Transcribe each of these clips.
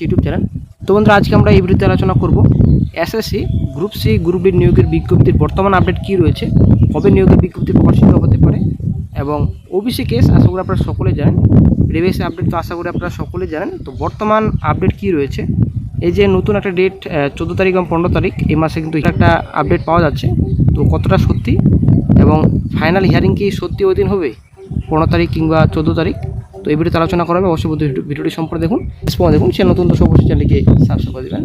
YouTube channel তো বন্ধুরা, আজকে আমরা এই ভিডিওতে আলোচনা করব SSC group C group D নিয়োগের বিজ্ঞপ্তির বর্তমান আপডেট কী রয়েছে, কবে নিয়োগের বিজ্ঞপ্তি প্রকাশিত হতে পারে এবং ওবিসি কেস আশা করি আপনারা সকলে জানেন। প্রিভিয়াস আপডেট তো আশা করি আপনারা সকলে জানেন। তো বর্তমান আপডেট কী রয়েছে, এই যে নতুন একটা ডেট চোদ্দ তারিখ এবং পনেরো তারিখ, এই মাসে কিন্তু একটা আপডেট পাওয়া যাচ্ছে। তো কতটা সত্যি এবং ফাইনাল হিয়ারিং কি সত্যি ওই দিন হবে? পনেরো তারিখ কিংবা চোদ্দ তারিখ? এই ভিডিওতে আলোচনা করা হবে। অবশ্যই ভিডিও- ভিডিওটি সম্পর্কে দেখুন। দেখুন সে নতুন দর্শক অবশ্যই চ্যানেলকে সাবস্ক্রাইব করে দেবেন।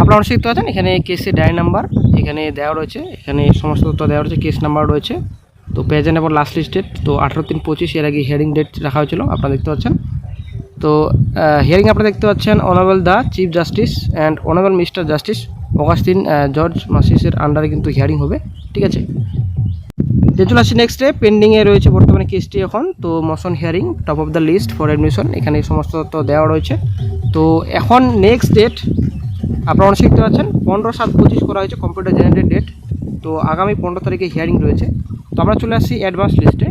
আপনারা অবশ্যই দেখতে পাচ্ছেন, এখানে কেসের ডায় নাম্বার এখানে দেওয়া রয়েছে। এখানে সমস্ত তথ্য দেওয়া রয়েছে কেস নাম্বার রয়েছে। তো প্রেজেন্ট এবং লাস্ট লিস্ট ডেট তো আঠারো তিন পঁচিশ, এর আগে হিয়ারিং ডেট রাখা হয়েছিল, আপনারা দেখতে পাচ্ছেন। তো হিয়ারিং আপনারা দেখতে পাচ্ছেন honourable the chief justice and honourable mister justice Augustine George মাসিসের আন্ডারে কিন্তু হিয়ারিং হবে, ঠিক আছে? যে চলে আসছি নেক্সট পেন্ডিংয়ে রয়েছে বর্তমানে কেসটি এখন। তো motion hearing top of the list for admission এখানে সমস্ত তথ্য দেওয়া রয়েছে। তো এখন নেক্সট ডেট আপনারা অনেক দেখতে পাচ্ছেন পনেরো সাত পঁচিশ করা হয়েছে কম্পিউটার জেনারেটেড ডেট তো আগামী পনেরো তারিখে হিয়ারিং রয়েছে। তো আমরা চলে আসছি অ্যাডভান্স লিস্টে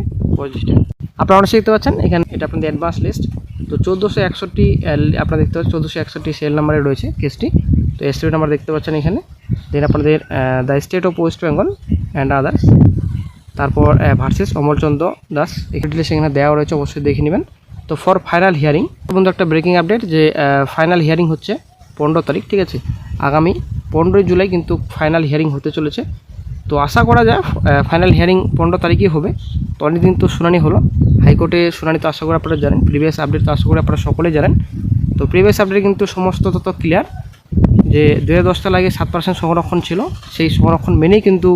লিস্টে আপনারা অনেক দেখতে পাচ্ছেন এখানে এটা আপনাদের অ্যাডভান্স লিস্ট তো চোদ্দোশো একষট্টি আপনারা দেখতে পাচ্ছেন, চোদ্দোশো একষট্টি সেল নাম্বারে রয়েছে কেসটি তো এস্টিমেট নাম্বার দেখতে পাচ্ছেন এখানে। দেন আপনাদের the state of West Bengal and others তারপর ভার্সেস অমলচন্দ্র দাস। এখানে এখানে দেওয়া রয়েছে, অবশ্যই দেখে নেবেন। তো ফর ফাইনাল হিয়ারিং বন্ধু একটা ব্রেকিং আপডেট যে ফাইনাল হিয়ারিং হচ্ছে পনেরো তারিখ, ঠিক আছে? আগামী পনেরোই জুলাই কিন্তু ফাইনাল হিয়ারিং হতে চলেছে। তো আশা করা যায় ফাইনাল হিয়ারিং পনেরো তারিখই হবে। তো অনেকদিন তো শুনানি হলো। হাইকোর্টে শুনানি তো আশা করি আপনারা জানেন প্রিভিয়াস আপডেট তো আশা করি আপনারা সকলে জানেন। তো প্রিভিয়াস আপডেট কিন্তু সমস্ত তত ক্লিয়ার যে দু হাজার দশটা লাগে সাত পার্সেন্ট সংরক্ষণ ছিল। সেই সংরক্ষণ মেনেই কিন্তু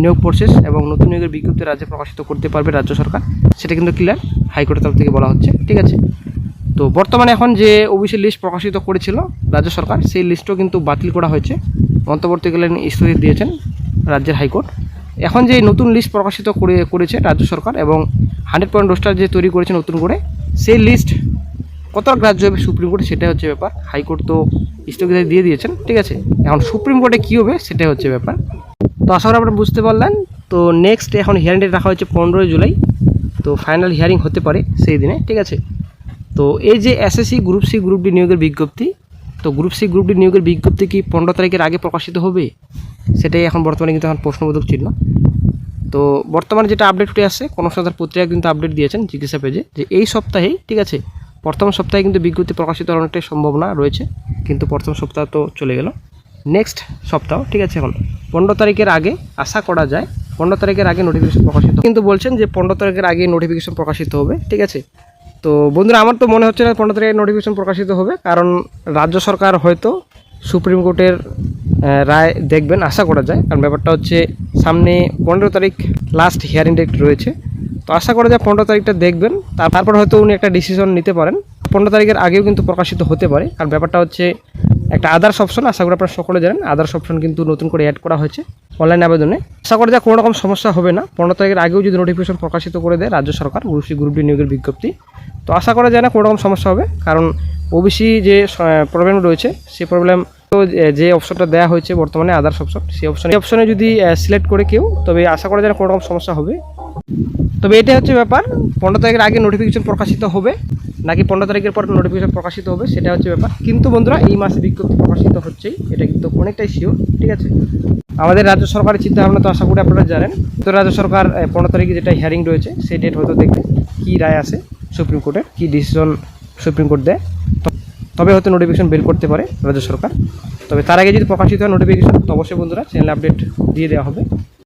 নিয়োগ প্রসেস এবং নতুন নিয়োগের বিজ্ঞপ্তি রাজ্যে প্রকাশিত করতে পারবে রাজ্য সরকার। সেটা কিন্তু ক্লিয়ার হাইকোর্টের তরফ থেকে বলা হচ্ছে, ঠিক আছে? তো বর্তমানে এখন যে ওবিসি লিস্ট প্রকাশিত করেছিল রাজ্য সরকার, সেই লিস্টও কিন্তু বাতিল করা হয়েছে। মন্তবর্তীকালীন স্থগিত দিয়েছেন রাজ্যের হাইকোর্ট। এখন যে নতুন লিস্ট প্রকাশিত করে, করেছে রাজ্য সরকার এবং হান্ড্রেড পয়েন্ট রোস্টার যে তৈরি করেছে নতুন করে, সেই লিস্ট কত গ্রাহ্য হবে সুপ্রিম কোর্টে সেটাই হচ্ছে ব্যাপার। হাইকোর্ট তো স্থগিতাদেশ দিয়ে দিয়েছেন, ঠিক আছে? এখন সুপ্রিম কোর্টে কী হবে সেটাই হচ্ছে ব্যাপার। আশা করি আপনারা বুঝতে পারলেন। তো নেক্সট এখন হিয়ারিং ডেট রাখা হয়েছে পনেরোই জুলাই। তো ফাইনাল হিয়ারিং হতে পারে সেই দিনে, ঠিক আছে? তো এই যে SSC group C group D নিয়োগের বিজ্ঞপ্তি, তো গ্রুপ সি গ্রুপ ডি নিয়োগের বিজ্ঞপ্তি কি পনেরো তারিখের আগে প্রকাশিত হবে? সেটাই এখন বর্তমানে কিন্তু এখন প্রশ্নবোধক চিহ্ন। তো বর্তমানে যেটা আপডেট উঠে আসছে কোনো সন্ধ্যার পত্রিকা কিন্তু আপডেট দিয়েছেন জিজ্ঞাসা পেজে যে এই সপ্তাহেই, ঠিক আছে? প্রথম সপ্তাহে কিন্তু বিজ্ঞপ্তি প্রকাশিত হওয়ার অনেকটাই সম্ভাবনা রয়েছে, কিন্তু প্রথম সপ্তাহ তো চলে গেল। নেক্সট সপ্তাহ, ঠিক আছে এখন। পনেরো তারিখের আগে আশা করা যায়, পনেরো তারিখের আগে নোটিফিকেশন প্রকাশিত কিন্তু বলছেন যে পনেরো তারিখের আগে নোটিফিকেশন প্রকাশিত হবে, ঠিক আছে? তো বন্ধুরা, আমার তো মনে হচ্ছে না পনেরো তারিখে নোটিফিকেশন প্রকাশিত হবে, কারণ রাজ্য সরকার হয়তো সুপ্রিম কোর্টের রায় দেখবেন, আশা করা যায়। কারণ ব্যাপারটা হচ্ছে, সামনে পনেরো তারিখ লাস্ট হিয়ারিং ডেট রয়েছে। তো আশা করা যায় পনেরো তারিখটা দেখবেন, তারপর হয়তো উনি একটা ডিসিশন নিতে পারেন। পনেরো তারিখের আগেও কিন্তু প্রকাশিত হতে পারে। কারণ ব্যাপারটা হচ্ছে, একটা আদার্স অপশন আশা করি আপনারা সকলে জানেন আদার্স অপশন কিন্তু নতুন করে অ্যাড করা হয়েছে অনলাইন আবেদনে। আশা করা যায় কোনো রকম সমস্যা হবে না। পনেরো তারিখের আগেও যদি নোটিফিকেশন প্রকাশিত করে দেয় রাজ্য সরকার গ্রুপ সি গ্রুপ ডি নিয়োগের বিজ্ঞপ্তি। তো আশা করা যায় না কোনো রকম সমস্যা হবে, কারণ ওবিসি যে প্রবলেম রয়েছে সেই প্রবলেম তো যে- অপশনটা দেওয়া হয়েছে বর্তমানে আদার্স অপশন সেই অপশন এই অপশনে যদি সিলেক্ট করে কেউ, তবে আশা করা যায় না কোনো রকম সমস্যা হবে। তবে এটাই হচ্ছে ব্যাপার, পনেরো তারিখের আগে নোটিফিকেশন প্রকাশিত হবে। নাকি পনেরো তারিখের পর নোটিফিকেশন প্রকাশিত হবে, সেটা হচ্ছে ব্যাপার। কিন্তু বন্ধুরা, এই মাসে বিজ্ঞপ্তি প্রকাশিত হচ্ছেই, এটা কিন্তু অনেকটাই শিওর ঠিক আছে? আমাদের রাজ্য সরকারের চিন্তা ভাবনা তো আশা করি আপনারা জানেন। তো রাজ্য সরকার পনেরো তারিখে যেটা হিয়ারিং রয়েছে, সেই ডেট হয়তো দেখবে কী রায় আসে সুপ্রিম কোর্টের, কী ডিসিশন সুপ্রিম কোর্ট দেয়। তবে হয়তো নোটিফিকেশন বের করতে পারে রাজ্য সরকার। তবে তার আগে যদি প্রকাশিত হয় নোটিফিকেশন তো অবশ্যই বন্ধুরা চ্যানেল আপডেট দিয়ে দেওয়া হবে।